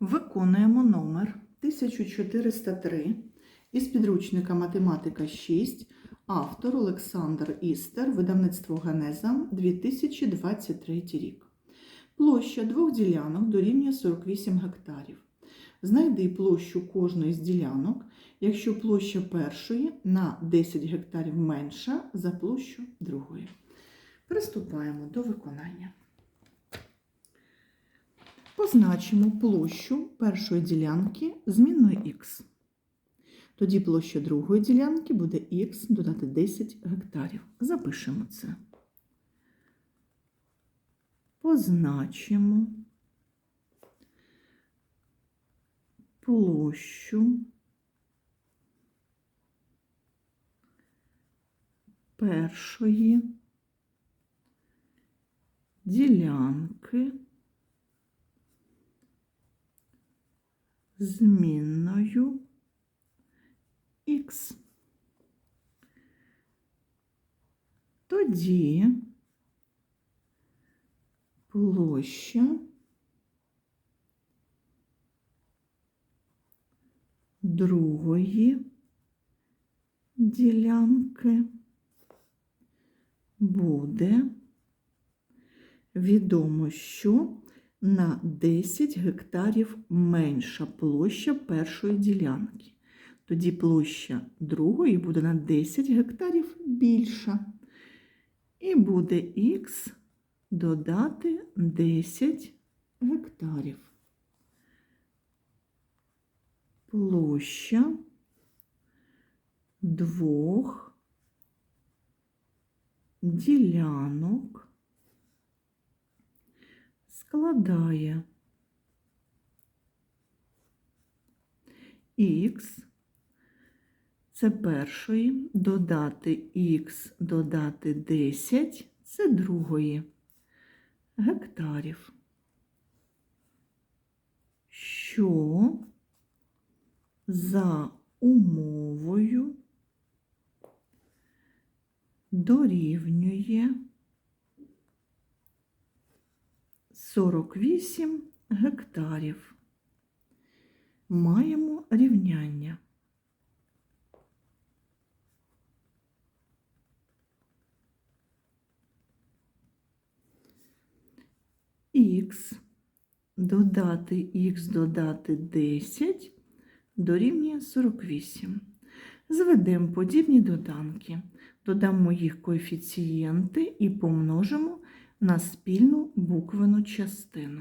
Виконуємо номер 1403 із підручника Математика 6, автор Олександр Істер, видавництво Генеза 2023 рік. Площа двох ділянок дорівнює 48 гектарів. Знайди площу кожної з ділянок, якщо площа першої на 10 гектарів менша за площу другої. Приступаємо до виконання. Позначимо площу першої ділянки змінною х. Тоді площа другої ділянки буде х додати 10 гектарів. Запишемо це. Позначимо площу першої ділянки змінною х. Тоді площа другої ділянки буде відомо, що на 10 гектарів менша площа першої ділянки. Тоді площа другої буде на 10 гектарів більша. І буде х додати 10 гектарів. Площа двох ділянок складає х це першої, додати х, додати 10 це другої гектарів. Що за умовою дорівнює 48 гектарів. Маємо рівняння. Х додати х додати 10 дорівнює 48. Зведемо подібні доданки, додамо їх коефіцієнти і помножимо на спільну буквену частину.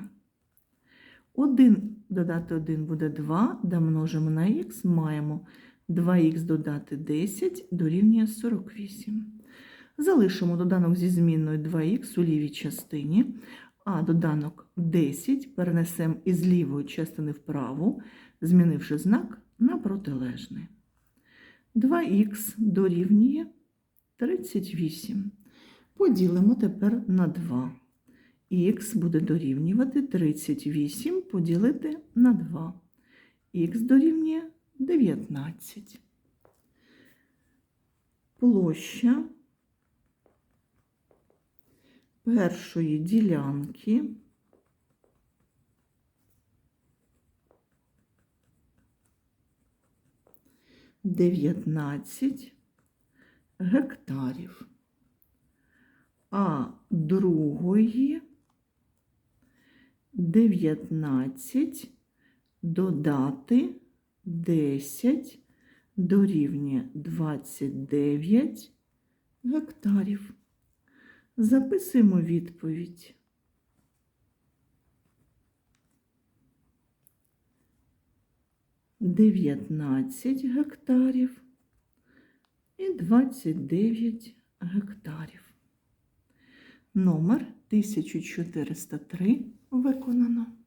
1 додати 1 буде 2, домножимо на х, маємо 2х додати 10 дорівнює 48. Залишимо доданок зі змінною 2х у лівій частині, а доданок 10 перенесемо із лівої частини вправу, змінивши знак на протилежний. 2х дорівнює 38. Поділимо тепер на 2. Х буде дорівнювати 38 поділити на 2. Х дорівнює 19. Площа першої ділянки дев'ятнадцять гектарів, а другої 19 додати 10 дорівнює 29 гектарів. Записуємо відповідь. Дев'ятнадцять гектарів і 29 гектарів. Номер 1403 виконано.